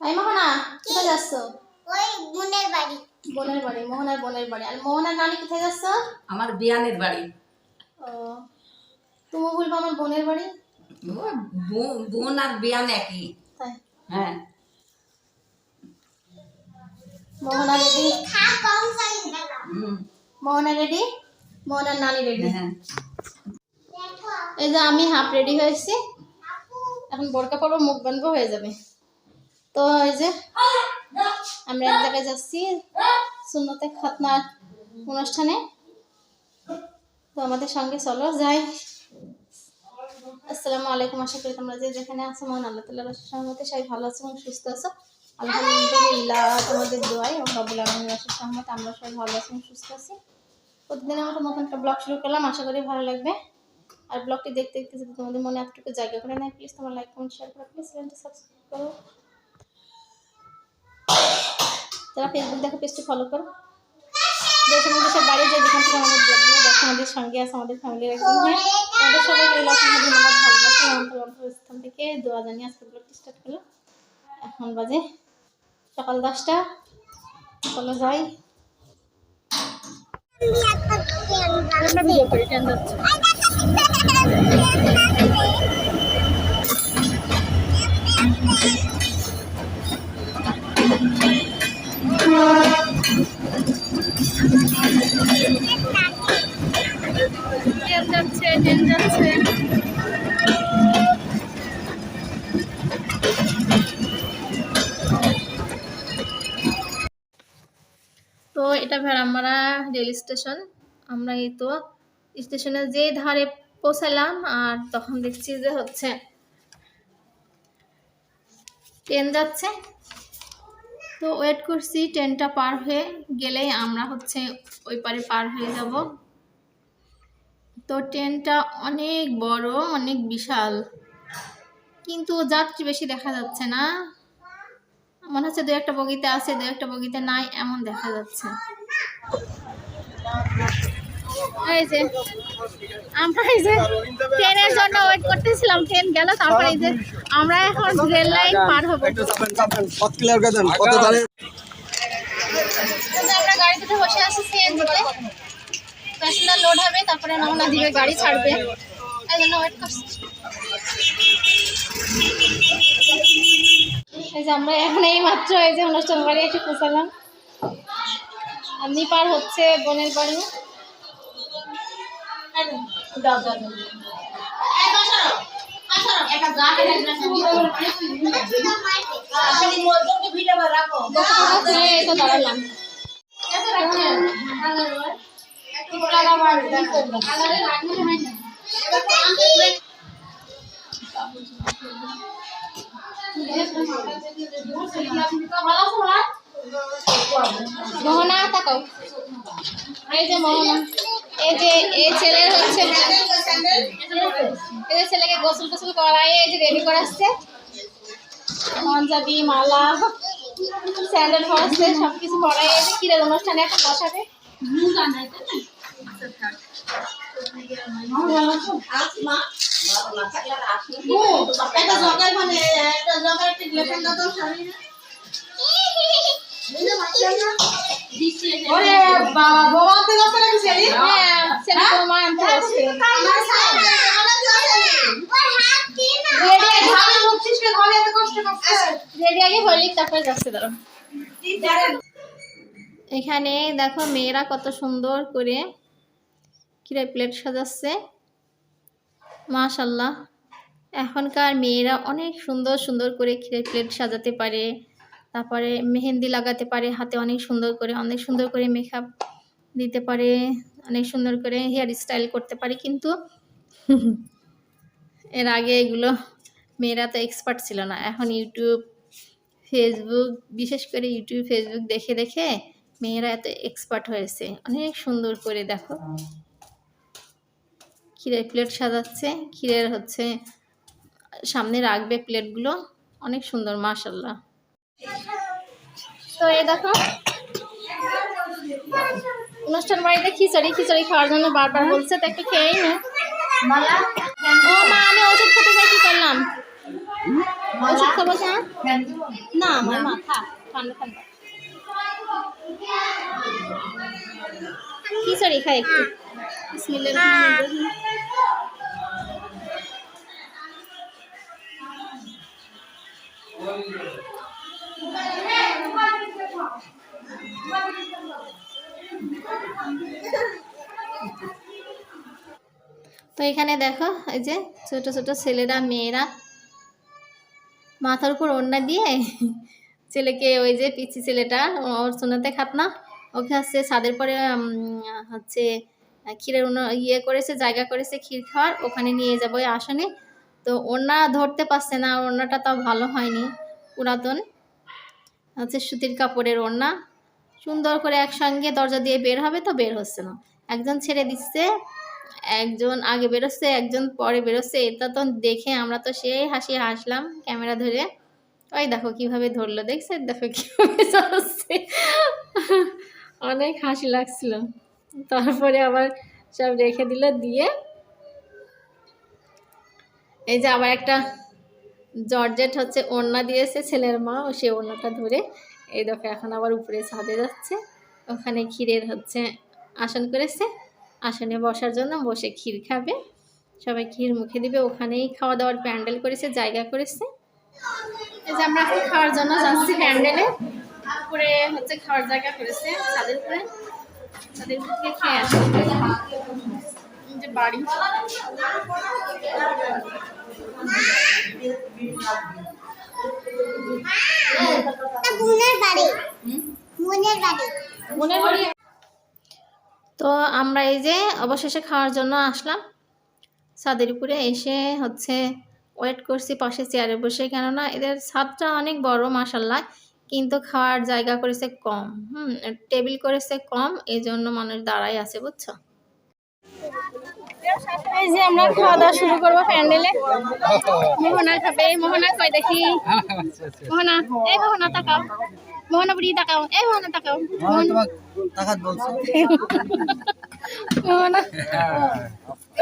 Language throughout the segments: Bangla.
এই মোহনা কোথায় যাচ্ছ? ওই বোনের বাড়ি। বোনের বাড়ি মোহনার বোনের বাড়ি। আর মোহনার নানি কোথায় যাচ্ছ? আমার বিয়ানের বাড়ি। ও তুমি বলব আমার বোনের বাড়ি? ও বোন- বোন আর বিয়ান একই। হ্যাঁ। মোহনা রেডি মোহনা রেডি মোহনার নানি রেডি হ্যাঁ। এই যে আমি হাফ রেডি হয়েছি এখন বোরকা পরবো মুখ বানবো হয়ে যাবে। তো এই যে আমরা এক জায়গায় যাচ্ছি সুন্নতে খাতনার অনুষ্ঠানে। তো আমাদের সঙ্গে চলো, যাই। আসসালামু আলাইকুম, আশা করি তোমরা যে যেখানে আছো, মহান আল্লাহ তাল্লাহ সহমতে সবাই ভালো আছো এবং সুস্থ আছো। আলহামদুলিল্লাহ, তোমাদের দোয়াই এবং বাবুল আলমের আসার সহমতে আমরা সবাই ভালো আছি এবং সুস্থ আছি। প্রতিদিনের মতো নতুন একটা ব্লগ শুরু করলাম, আশা করি ভালো লাগবে। আর ব্লগটি দেখতে দেখতে যদি তোমাদের মনে এতটুকু জায়গা করে নেয় প্লিজ তোমার লাইক কমেন্ট শেয়ার করো প্লিজ চ্যানেলটি সাবস্ক্রাইব করো। যারা ফেসবুক দেখো পেজটি ফলো করো। দেশের মধ্যে সব বাড়ি যায় যেখান থেকে আমাদের আমাদের সঙ্গে আছে আমাদের ফ্যামিলির আমাদের ধন্যবাদ, ভালোবাসা অন্তর অন্তরস্থান থেকে দোয়া জানিয়ে আজকে ব্লগটি স্টার্ট করল এখন বাজে সকাল দশটা। চলো যাই। যাচ্ছে ট্রেন যাচ্ছে। তো এটা ভেড়ামারা রেল স্টেশন, আমরা এই তো স্টেশনে যে ধারে পৌঁছালাম আর তখন দেখছি যে হচ্ছে, ট্রেন যাচ্ছে। তো ওয়েট করছি, ট্রেনটা পার হয়ে গেলেই আমরা হচ্ছে ওই পারে পার হয়ে যাব। তো ট্রেনটা অনেক বড়, অনেক বিশাল। কিন্তু যাত্রী বেশি দেখা যাচ্ছে না। মনে হচ্ছে দু একটা বগিতে আছে, দু একটা বগিতে নাই, এমন দেখা যাচ্ছে। এই যে আমরা এই যে ট্রেনের জন্য ওয়েট করতেছিলাম ট্রেন গেল তারপরে এই যে আমরা এখন রেল লাইন পার হব। আমরা গাড়িতে বসে আছি সিএনজিতে প্যাসেঞ্জার লোড হবে তারপরে দিবে গাড়ি ছাড়বে। এই জন্য ওয়েট করছি। এই যে আমরা এখন এই মাত্র এই যে অনুষ্ঠান বাড়ি এসে পৌঁছালাম। আপনি পার হচ্ছে বোনের বাড়ি। মোহনা তাকাও। এই যে মোহনা। এই যে এই ছেলের হচ্ছে এই যে ছেলেকে গোসল টোসল করায় এই যে রেডি করাচ্ছে পাঞ্জাবি মালা স্যান্ডেল পরাচ্ছে সব কিছু পরাই এই যে কিরের অনুষ্ঠানে এখন বসাবে। হ্যাঁ ছেলে বৌমা আনতে আসছে রেডি আগে হইলি তারপরে যাচ্ছে দাঁড়ো এখানে দেখো মেয়েরা কত সুন্দর করে কিরে প্লেট সাজাচ্ছে। মাশাল্লাহ এখনকার মেয়েরা অনেক সুন্দর সুন্দর করে ক্ষীরের প্লেট সাজাতে পারে। তারপরে মেহেন্দি লাগাতে পারে হাতে অনেক সুন্দর করে, অনেক সুন্দর করে মেকআপ দিতে পারে, অনেক সুন্দর করে হেয়ার স্টাইল করতে পারে, কিন্তু এর আগে এগুলো মেয়েরা তো এক্সপার্ট ছিল না। এখন ইউটিউব ফেসবুক বিশেষ করে ইউটিউব ফেসবুক দেখে দেখে মেয়েরা এত এক্সপার্ট হয়েছে। অনেক সুন্দর করে দেখো। ক্ষীরের প্লেট সাজাচ্ছে, ক্ষীরের হচ্ছে সামনে রাখবে প্লেটগুলো অনেক সুন্দর মাশাল্লাহ তো এই দেখো। অনুষ্ঠান বাড়িতে খিচুড়ি খিচুড়ি খাওয়ার জন্য বারবার বলছে, তো একটু খেয়েই না। আমি ওষুধ খেতে যাই কি করলাম ওষুধ খাব না খিচুড়ি খাই একটু। তো এখানে দেখো, এই যে ছোট ছোট ছেলেরা, মেয়েরা মাথার উপর ওড়না দিয়ে ছেলেকে ওই যে পিচ্ছি ছেলেটা ওর সোনাতে খাত না, ওকে হচ্ছে ছাদের পরে হচ্ছে ক্ষীরের উনো ইয়ে করেছে, জায়গা করেছে ক্ষীর খাওয়ার, ওখানে নিয়ে যাব ওই আসনে। তো ওড়না ধরতে পারছে না, ওড়নাটা তাও ভালো হয়নি, পুরাতন। হচ্ছে সুতির কাপড়ের ওড়না, সুন্দর করে একসঙ্গে দরজা দিয়ে বের হবে তো বের হচ্ছে না। একজন ছেড়ে দিচ্ছে একজন আগে বেরোচ্ছে, একজন পরে বেরোচ্ছে, এটা তো দেখে আমরা তো সেই হাসি হাসলাম ক্যামেরা ধরে। ওই দেখো কীভাবে ধরলো, দেখছে? দেখো কীভাবে অনেক হাসি লাগছিল। তারপরে আবার সব রেখে দিল, দিয়ে এই যে আবার একটা জর্জেট হচ্ছে, ওড়না দিয়েছে ছেলের মা, ও সে ওড়নাটা ধরে। এই দেখো এখন আবার উপরে ছাদে যাচ্ছে। ওখানে ক্ষীরের হচ্ছে আসন করেছে। আসনে বসার জন্য বসে ক্ষীর খাবে। সবাই ক্ষীর মুখে দিবে। ওখানেই খাওয়া দাওয়ার প্যান্ডেল করেছে জায়গা করেছে। এই যে আমরা এখন খাওয়ার জন্য যাচ্ছি প্যান্ডেলে। উপরে হচ্ছে খাওয়ার জায়গা করেছে ছাদের উপরে খেয়ে আসি। যে বাড়ি। বোনের বাড়ি। বোনের বাড়ি। মনের বাড়ি। তো আমরা এই যে অবশেষে খাওয়ার জন্য আসলাম। ছাদের উপরে এসে হচ্ছে ওয়েট করছি পাশে চেয়ারে বসে কেননা এদের ছাদটা অনেক বড় মাসাল্লাহ কিন্তু খাওয়ার জায়গা করেছে কম হুম টেবিল করেছে কম এই জন্য মানুষ দাঁড়াই আছে বুঝছ? এই যে আমরা খাওয়া দাওয়া শুরু করব প্যান্ডেলে। মোহনা খাবে। মোহনা কই দেখি? মোহনা এই মোহনা তাকাও। মোহনা বুড়ি তাকাও এই মোহনা তাকাও টাকাত বলছো মোহনা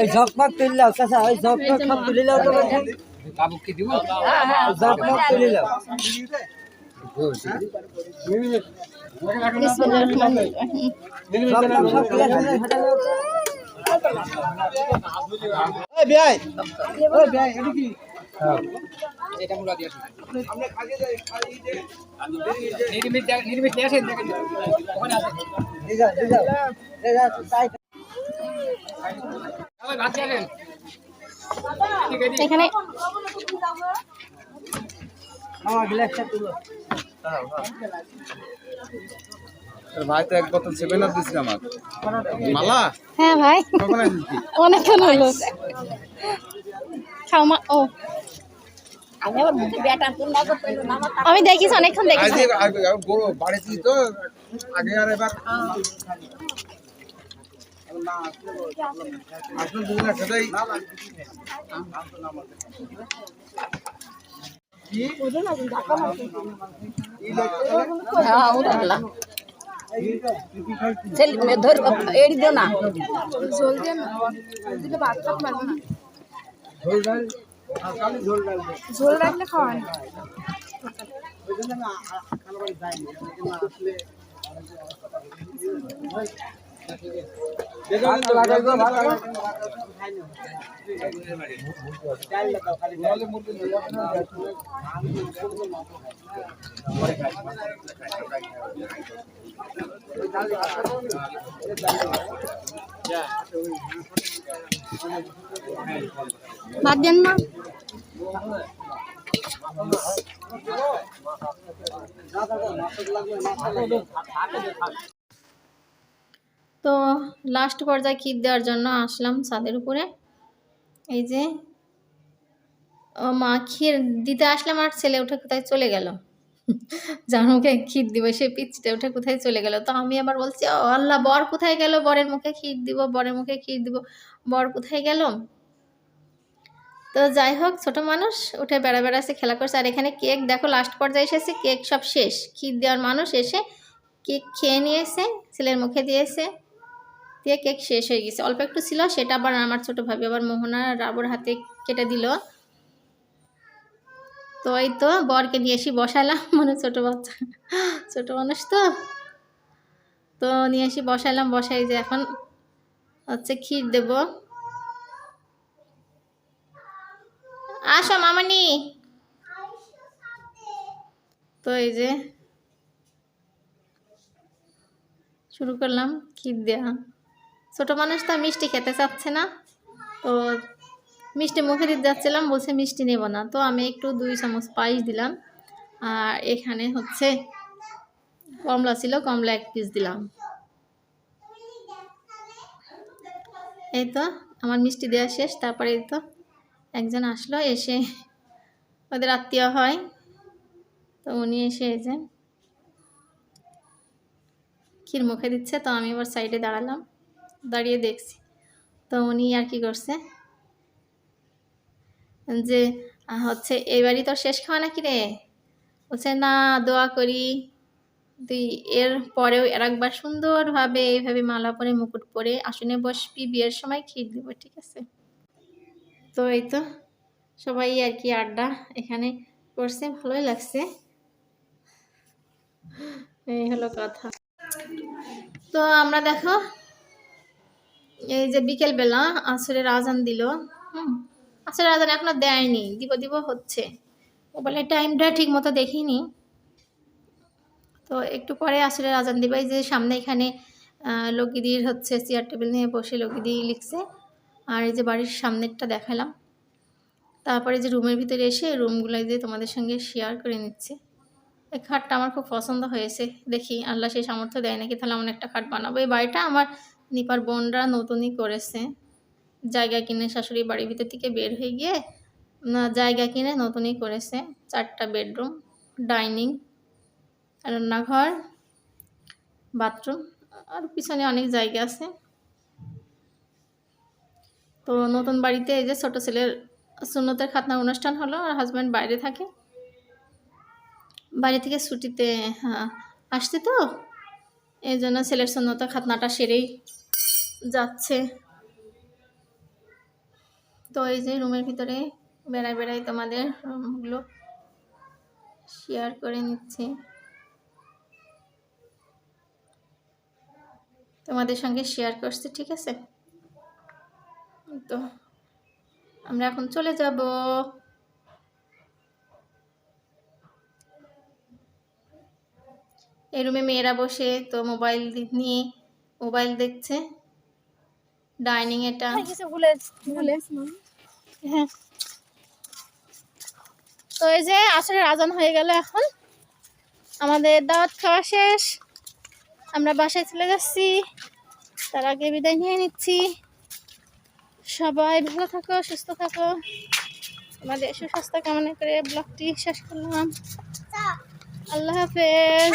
এই ঝকমক তুলিলাও চাচা এই ঝকমক সব তুলিলাও তো বাবুকে দিব ঝকমক তুলিলাও বিয়াই বিয়াই এটা কি এটা মুলা দিয়ে আসুন নির্মিত নির্মিত নিয়ে আসেন দেখেন ওখানে আছে এই যাও এই যাও এই যাও তাই সবাই ভাত খেয়ে আসেন। ঠিক আছে। এখানে ভাই তো এক বোতল সেভেন আপ দিছিল আমার। মালা? হ্যাঁ ভাই। অনেকক্ষণ হলো। খাও মা ও। আমি দেখিস অনেকক্ষণ দেখিস। আজকে আগে বড় বাড়ি ছিল তো আগে আর এবার আসলে দুজন একসাথেই ঝোল ডাল আর খালি ঝোল ডাল দে। ওই জন্য খাওয়া আসলে ভাত দেন না তো লাস্ট পর্যায়ে ক্ষীর দেওয়ার জন্য আসলাম ছাদের উপরে। এই যে মা ক্ষীর দিতে আসলাম আর ছেলে উঠে কোথায় চলে গেল? জানুকে ক্ষীর দিব, সে পিচ্ছিটা উঠে কোথায় চলে গেল? তো আমি আবার বলছি, ও আল্লাহ, বর কোথায় গেল? বরের মুখে ক্ষীর দিব, বরের মুখে ক্ষীর দিব, বর কোথায় গেল? তো যাই হোক, ছোট মানুষ উঠে বেড়া বেড়াচ্ছে খেলা করছে। আর এখানে কেক দেখো লাস্ট পর্যায়ে এসেছে কেক সব শেষ। ক্ষীর দেওয়ার মানুষ এসে কেক খেয়ে নিয়েছে, ছেলের মুখে দিয়েছে। দিয়ে কেক শেষ হয়ে গেছে। অল্প একটু ছিল, সেটা আবার আমার ছোট ভাবি, আবার মোহনা রাবুর হাতে কেটে দিল। তো এই তো বরকে নিয়ে এসে বসালাম মানে ছোটো বাচ্চা, ছোটো মানুষ তো। তো নিয়ে এসে বসালাম, বসাই যে এখন হচ্ছে ক্ষীর দেব। আসো মামানি। তো এই যে শুরু করলাম ক্ষীর দেওয়া ছোটো মানুষ তো মিষ্টি খেতে চাচ্ছে না। তো মিষ্টি মুখে দিতে যাচ্ছিলাম, বলছে মিষ্টি নেব না। তো আমি একটু দুই চামচ পায়েস দিলাম। আর এখানে হচ্ছে কমলা ছিল, কমলা এক পিস দিলাম। এই তো আমার মিষ্টি দেওয়া শেষ। তারপরে এই তো একজন আসলো, এসে ওদের আত্মীয় হয়। তো উনি এসে যে ক্ষীর মুখে দিচ্ছে। তো আমি এবার সাইডে দাঁড়ালাম। দাঁড়িয়ে দেখছি। তো উনি আর কি করছে? যে হচ্ছে এবারই তো শেষ খাওয়া নাকি রে? বলছে, না, দোয়া করি। তুই এর পরেও আর একবার সুন্দরভাবে এইভাবে মালা পরে মুকুট পরে আসনে বসবি, বিয়ের সময় ক্ষীর দিব, ঠিক আছে? তো এই তো সবাই আর কি আড্ডা এখানে করছে, ভালোই লাগছে। এই হলো কথা। তো আমরা দেখো এই যে বিকেলবেলা আসরের আজান দিল। হুম আসরের আজান এখনও দেয়নি দিব দিব হচ্ছে। মোবাইলের টাইমটা ঠিক মতো দেখিনি। তো একটু পরে আসরের আজান দিবে এই যে সামনে এখানে আহ, লগিদির হচ্ছে চেয়ার টেবিল নিয়ে বসে লগিদি লিখছে। আর এই যে বাড়ির সামনেরটা দেখালাম। তারপরে যে রুমের ভিতরে এসে রুমগুলো যে তোমাদের সঙ্গে শেয়ার করে নিচ্ছে। এই খাটটা আমার খুব পছন্দ হয়েছে দেখি আল্লাহ সেই সামর্থ্য দেয় নাকি তাহলে এমন একটা খাট বানাবো। এই বাড়িটা আমার নিপার বোনরা নতুনই করেছে। জায়গা কিনে শাশুড়ি বাড়ির ভিতর থেকে বের হয়ে গিয়ে, না, জায়গা কিনে নতুনই করেছে। চারটা বেডরুম, ডাইনিং, রান্নাঘর, বাথরুম, আর পিছনে অনেক জায়গা আছে। তো নতুন বাড়িতে এই যে ছোটো ছেলের সুন্নতের খাতনা অনুষ্ঠান হলো, আর হাজব্যান্ড বাইরে থাকে। বাড়ি থেকে ছুটিতে হ্যাঁ আসছে তো। এই জন্য ছেলের সুন্নতের খাতনাটা সেরেই যাচ্ছে। তো এই যে রুমের ভিতরে বেড়াই বেড়াই তোমাদের রুমগুলো শেয়ার করে নিচ্ছি। তোমাদের সঙ্গে শেয়ার করছি, ঠিক আছে? তো আমরা এখন চলে যাব। এই রুমে মেয়েরা বসে তো মোবাইল নিয়ে মোবাইল দেখছে। ডাইনিং এটা। হ্যাঁ তো এই যে আসরের আজান হয়ে গেল এখন। আমাদের দাওয়াত খাওয়া শেষ। আমরা বাসায় চলে যাচ্ছি। তার আগে বিদায় নিয়ে নিচ্ছি। সবাই ভালো থাকো সুস্থ থাকো। আমাদের সুস্বাস্থ্য কামনা করে ব্লগটি শেষ করলাম। আল্লাহ হাফেজ।